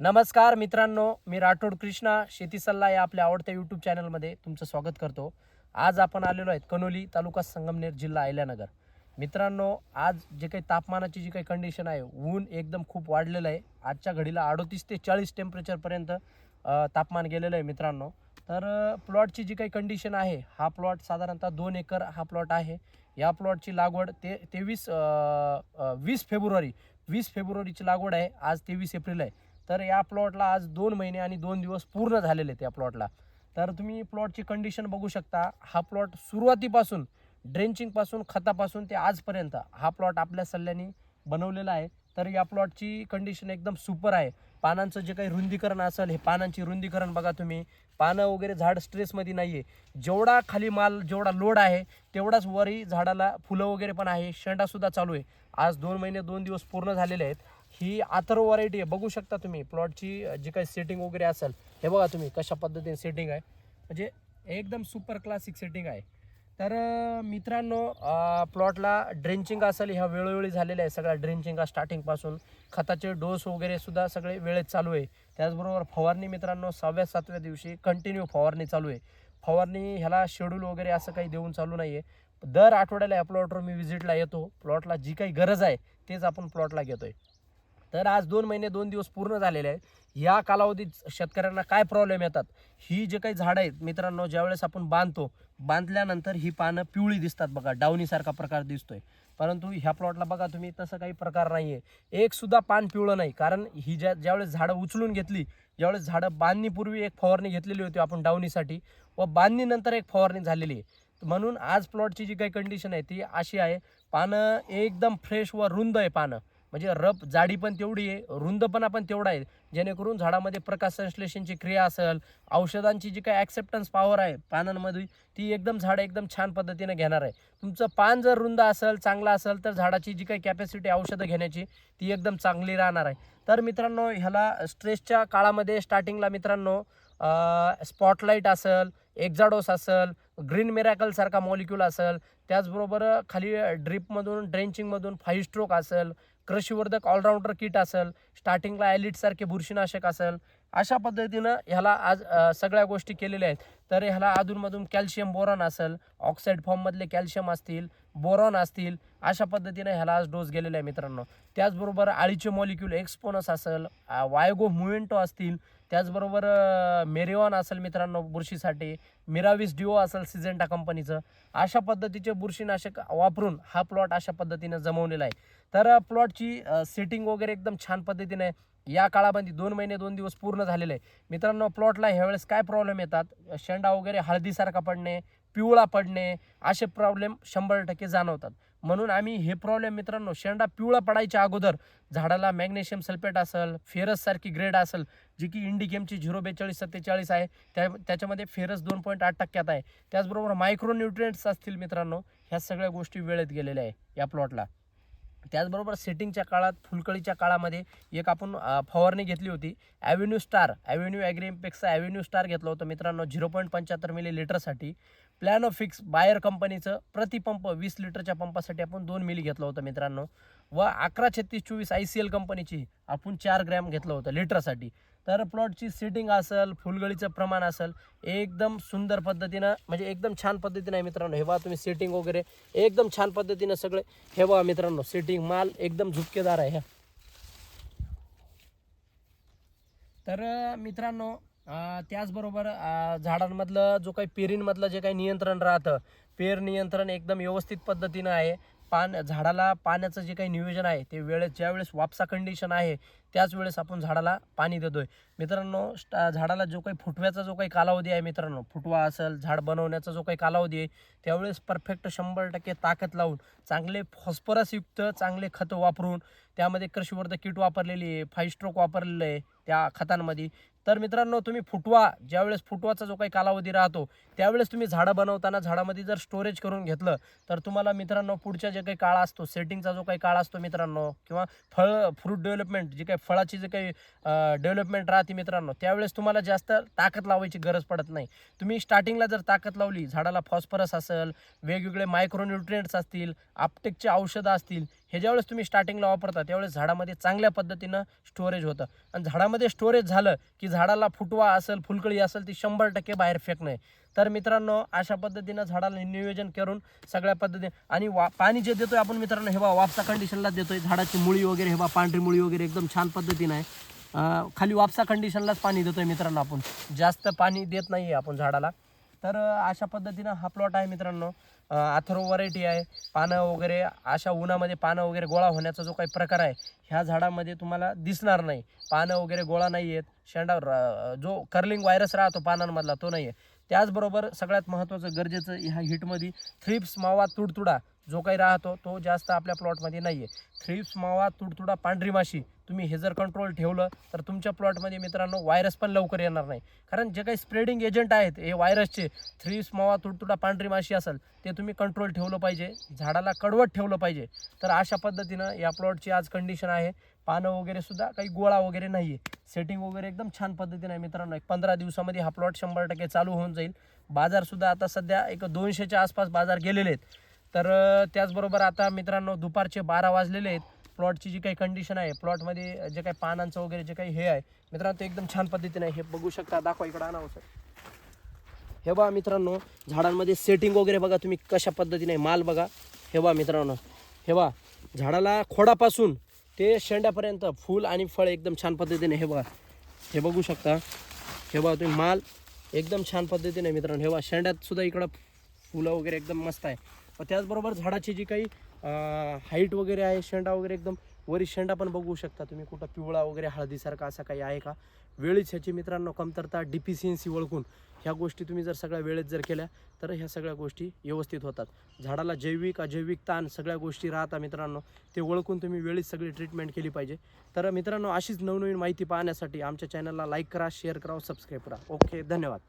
नमस्कार मित्रांनो मी राठोड कृष्णा शेती सल्ला या आपल्या आवडत्या यूट्यूब चॅनलमध्ये तुमचं स्वागत करतो. आज आपण आलेलो आहेत कनोली तालुका संगमनेर जिल्हा अहिल्यानगर. मित्रांनो आज जे काही तापमानाची जी काही कंडिशन आहे ऊन एकदम खूप वाढलेलं आहे. आजच्या घडीला अडतीस ते चाळीस टेम्परेचरपर्यंत तापमान गेलेलं आहे मित्रांनो. तर प्लॉटची जी काही कंडिशन आहे हा प्लॉट साधारणतः दोन एकर हा प्लॉट आहे. या प्लॉटची लागवड ते तेवीस वीस फेब्रुवारी वीस फेब्रुवारीची लागवड आहे. आज तेवीस एप्रिल आहे. तर या प्लॉटला आज दोन महिने आणि दोन दिवस पूर्ण झालेले आहेत या प्लॉटला तर तुम्ही प्लॉटची कंडिशन बघू शकता. हा प्लॉट सुरुवातीपासून ड्रेंचिंगपासून खतापासून ते आजपर्यंत हा प्लॉट आपल्या सल्ल्याने बनवलेला आहे. तर या प्लॉटची कंडिशन एकदम सुपर आहे. पानांचं जे काही रुंदीकरण असेल हे पानांची रुंदीकरण बघा तुम्ही. पानं वगैरे झाड स्ट्रेसमध्ये नाही आहे जेवढा खाली माल जेवढा लोड आहे तेवढाच वरही झाडाला फुलं वगैरे पण आहे. शेंडासुद्धा चालू आहे. आज दोन महिने दोन दिवस पूर्ण झालेले आहेत. ही आथर व्हरायटी आहे. बघू शकता तुम्ही प्लॉटची जी काही सेटिंग वगैरे असेल हे बघा तुम्ही कशा पद्धतीने सेटिंग आहे. म्हणजे एकदम सुपर क्लासिक सेटिंग आहे. तर मित्रांनो प्लॉटला ड्रेंचिंग असेल ह्या वेळोवेळी झालेल्या आहे सगळ्या ड्रेंचिंग स्टार्टिंगपासून खताचे डोस वगैरे सुद्धा सगळे वेळेत चालू आहे. त्याचबरोबर फवारणी मित्रांनो सहाव्या सातव्या दिवशी कंटिन्यू फवारणी चालू आहे. फवारणी ह्याला शेड्यूल वगैरे असं काही देऊन चालू नाही आहे दर आठवड्याला या प्लॉटवर मी व्हिजिटला येतो. प्लॉटला जी काही गरज आहे तेच आपण प्लॉटला घेतोय. तर आज दोन महिने दोन दिवस पूर्ण झालेले आहेत. या कालावधीत शेतकऱ्यांना काय प्रॉब्लेम येतात? ही जे काही झाडं आहेत मित्रांनो ज्यावेळेस आपण बांधतो बांधल्यानंतर ही पानं पिवळी दिसतात बघा डावणीसारखा प्रकार दिसतोय. परंतु ह्या प्लॉटला बघा तुम्ही तसं काही प्रकार नाही आहे एकसुद्धा पान पिवळं नाही कारण ही ज्या ज्यावेळेस झाडं उचलून घेतली ज्यावेळेस झाडं बांधणीपूर्वी एक फवारणी घेतलेली होती आपण डावणीसाठी व बांधणीनंतर एक फवारणी झालेली आहे. म्हणून आज प्लॉटची जी काही कंडिशन आहे ती अशी आहे पानं एकदम फ्रेश व रुंद आहे पानं. म्हणजे रप जाडी पण तेवढी आहे रुंदपणा पण तेवढा आहे. जेणेकरून झाडामध्ये प्रकाश संश्लेषणची क्रिया असेल औषधांची जी काही ॲक्सेप्टन्स पॉवर आहे पानांमध्ये ती एकदम झाडं एकदम छान पद्धतीने घेणार आहे. तुमचं पान जर रुंद असेल चांगलं असेल तर झाडाची जी काही कॅपॅसिटी औषधं घेण्याची ती एकदम चांगली राहणार आहे. तर मित्रांनो ह्याला स्ट्रेसच्या काळामध्ये स्टार्टिंगला मित्रांनो स्पॉटलाईट असेल एक्झाडोस असेल ग्रीन मिरॅकलसारखा मॉलिक्यूल असेल त्याचबरोबर खाली ड्रिपमधून ड्रेंचिंगमधून फाईव्ह स्ट्रोक असेल कृषीवर्धक ऑलराऊंडर किट असेल स्टार्टिंगला ॲलिटसारखे बुरशीनाशक असेल अशा पद्धतीनं ह्याला आज सगळ्या गोष्टी केलेल्या आहेत. तर ह्याला अधूनमधून कॅल्शियम बोरॉन असेल ऑक्साईड फॉर्ममधले कॅल्शियम असतील बोरॉन असतील अशा पद्धतीनं ह्याला आज डोस गेलेला आहे मित्रांनो. त्याचबरोबर आळीचे मॉलिक्यूल एक्सपोनस असेल वायगो मुवेंटो असतील त्याचबरोबर अ, मेरिओन असेल मित्रांनो बुरशीसाठी मिराविस डिओ असेल सिजेंटा कंपनीचं. अशा पद्धतीचे बुरशीनाशक वापरून हा प्लॉट अशा पद्धतीनं जमवलेला आहे. तर प्लॉटची सेटिंग वगैरे एकदम छान पद्धतीने आहे. या काळामध्ये दोन महिने दोन दिवस पूर्ण झालेले आहे. मित्रांनो प्लॉटला ह्यावेळेस काय प्रॉब्लेम येतात? शेंडा वगैरे हळदीसारखा पडणे पिवळा पडणे असे प्रॉब्लेम शंभर टक्के जाणवतात. म्हणून आम्ही हे प्रॉब्लेम मित्रांनो शेंडा पिवळा पडायच्या अगोदर झाडाला मॅग्नेशियम सल्फेट असेल फेरससारखी ग्रेड असेल जी की इंडिकेमची झिरो बेचाळीस सत्तेचाळीस आहे त्या त्याच्यामध्ये फेरस दोन पॉईंट आठ टक्क्यात आहे. त्याचबरोबर मायक्रोन्युट्रियंट्स असतील मित्रांनो ह्या सगळ्या गोष्टी वेळेत गेलेल्या आहे या प्लॉटला त्याचबरोबर सेटिंगच्या काळात फुलकळीच्या काळामध्ये एक आपण फवारणी घेतली होती. ॲव्हेन्यू स्टार ॲव्हेन्यू ॲग्रीमपेक्षा ॲव्हेन्यू स्टार घेतलं होतं मित्रांनो झिरो पॉईंट पंच्याहत्तर मिली लिटरसाठी प्लॅनो फिक्स बायर कंपनीचं प्रतिपंप वीस लिटरच्या पंपासाठी आपण दोन मिली घेतलं होतं मित्रांनो. व अकरा छत्तीस चोवीस आय सी एल कंपनीची आपण चार ग्रॅम घेतलं होतं लिटरसाठी. तर प्लॉटची सिटिंग असेल फुलगळीचं प्रमाण असेल एकदम सुंदर पद्धतीनं म्हणजे एकदम छान पद्धतीनं आहे मित्रांनो. हे बघा तुम्ही सिटिंग वगैरे एकदम छान पद्धतीनं सगळे हे बघा मित्रांनो सिटिंग माल एकदम झुपकेदार आहे. ह्या तर मित्रांनो त्याचबरोबर झाडांमधलं जो काही पेरींमधलं जे काही नियंत्रण राहतं पेर नियंत्रण एकदम व्यवस्थित पद्धतीनं आहे. पान झाडाला पाण्याचं जे काही नियोजन आहे ते वेळेस ज्यावेळेस वापसा कंडिशन आहे त्याच वेळेस आपण झाडाला पाणी देतोय. मित्रांनो स्टा झाडाला जो काही फुटव्याचा जो काही कालावधी आहे मित्रांनो फुटवा असेल झाड बनवण्याचा जो काही कालावधी आहे त्यावेळेस परफेक्ट शंभर टक्के ताकद लावून चांगले फॉस्फरसयुक्त चांगले खतं वापरून त्यामध्ये कृषीवर्धक किट वापरलेली आहे फाईव्ह स्ट्रोक वापरलेलं आहे त्या खतांमध्ये. तर मित्रांनो तुम्ही फुटवा ज्यावेळेस फुटवाचा जो काही कालावधी राहतो त्यावेळेस तुम्ही झाडं बनवताना झाडामध्ये जर स्टोरेज करून घेतलं तर तुम्हाला मित्रांनो पुढच्या जे काही काळ असतो सेटिंगचा जो काही काळ असतो मित्रांनो किंवा फळ फ्रूट डेव्हलपमेंट जे काही फळाची जे काही डेव्हलपमेंट राहते मित्रांनो त्यावेळेस तुम्हाला जास्त ताकद लावायची गरज पडत नाही. तुम्ही स्टार्टिंगला जर ताकद लावली झाडाला फॉस्फरस असेल वेगवेगळे मायक्रोन्युट्रिएंट्स असतील आपटेकचे औषधं असतील हे ज्यावेळेस तुम्ही स्टार्टिंगला वापरता त्यावेळेस झाडामध्ये चांगल्या पद्धतीनं स्टोरेज होतं. आणि झाडामध्ये स्टोरेज झालं की झाडाला फुटवा असेल फुलकळी असेल ती शंभर टक्के बाहेर फेकणे. तर मित्रांनो अशा पद्धतीनं झाडाला नियोजन करून सगळ्या पद्धतीने आणि वा पाणी जे देतोय आपण मित्रांनो हे बा वापसा कंडिशनला देतोय. झाडाची मुळी वगैरे हे बा पांढरी मुळी वगैरे एकदम छान पद्धतीनं आहे. खाली वापसा कंडिशनलाच पाणी देतोय मित्रांनो आपण. जास्त पाणी देत नाही आहे आपण झाडाला. तर अशा पद्धतीनं हा प्लॉट आहे मित्रांनो. अथर्व व्हरायटी आहे. पानं वगैरे अशा उन्हामध्ये पानं वगैरे गोळा होण्याचा जो काही प्रकार आहे ह्या झाडामध्ये तुम्हाला दिसणार नाही. पानं वगैरे गोळा नाही आहेत. शेंडा जो कर्लिंग व्हायरस राहतो पानांमधला तो नाही आहे. त्याचबरोबर सगळ्यात महत्त्वाचं गरजेचं ह्या हिटमध्ये थ्रिप्स मावा तुडतुडा जो काही राहतो तो जास्त आपल्या प्लॉटमध्ये नाही आहे थ्रिप्स मावा तुडतुडा पांढरी माशी तुम्ही हे जर कंट्रोल ठेवलं तर तुमच्या प्लॉटमध्ये मित्रांनो व्हायरस पण लवकर येणार नाही. कारण जे काही स्प्रेडिंग एजंट आहेत हे व्हायरसचे थ्री मावा तुडतुडा पांढरी माशी असेल ते तुम्ही कंट्रोल ठेवलं पाहिजे. झाडाला कडवट ठेवलं पाहिजे. तर अशा पद्धतीनं या प्लॉटची आज कंडिशन आहे. पानं वगैरे सुद्धा काही गोळा वगैरे नाही आहे सेटिंग वगैरे एकदम छान पद्धतीने आहे मित्रांनो. एक पंधरा दिवसामध्ये हा प्लॉट शंभर टक्के चालू होऊन जाईल. बाजारसुद्धा आता सध्या एक दोनशेच्या आसपास बाजार गेलेले आहेत. तर त्याचबरोबर आता मित्रांनो दुपारचे बारा वाजलेले आहेत. प्लॉटची जी काही कंडिशन आहे प्लॉटमध्ये जे काही पानांचं वगैरे जे काही हे आहे मित्रांनो ते एकदम छान पद्धतीने हे बघू शकता दाखवा इकडं आणावं सर हे बघा मित्रांनो झाडांमध्ये सेटिंग वगैरे बघा तुम्ही कशा पद्धतीने माल बघा. हे बघा मित्रांनो. हे बघा झाडाला खोडापासून ते शेंड्यापर्यंत फूल आणि फळ एकदम छान पद्धतीने हे बघा. हे बघू शकता. हे बघा तुम्ही माल एकदम छान पद्धतीने मित्रांनो. हे बघा शेंड्यात सुद्धा इकडं फुलं वगैरे एकदम मस्त आहे. त्याचबरोबर झाडाची जी काही हाईट वगैरे आहे शेंडा वगैरे एकदम वरी शेंडा पण बघू शकता तुम्ही कुठं पिवळा वगैरे हळदीसारखा असा काही आहे का? वेळीच ह्याची मित्रांनो कमतरता डिफिशियन्सी ओळखून ह्या गोष्टी तुम्ही जर सगळ्या वेळेत जर केल्या तर ह्या सगळ्या गोष्टी व्यवस्थित होतात. झाडाला जैविक अजैविक ताण सगळ्या गोष्टी राहता मित्रांनो ते ओळखून तुम्ही वेळीच सगळी ट्रीटमेंट केली पाहिजे. तर मित्रांनो अशीच नवनवीन माहिती पाहण्यासाठी आमच्या चॅनलला लाईक करा शेअर करा सबस्क्राईब करा. ओके धन्यवाद.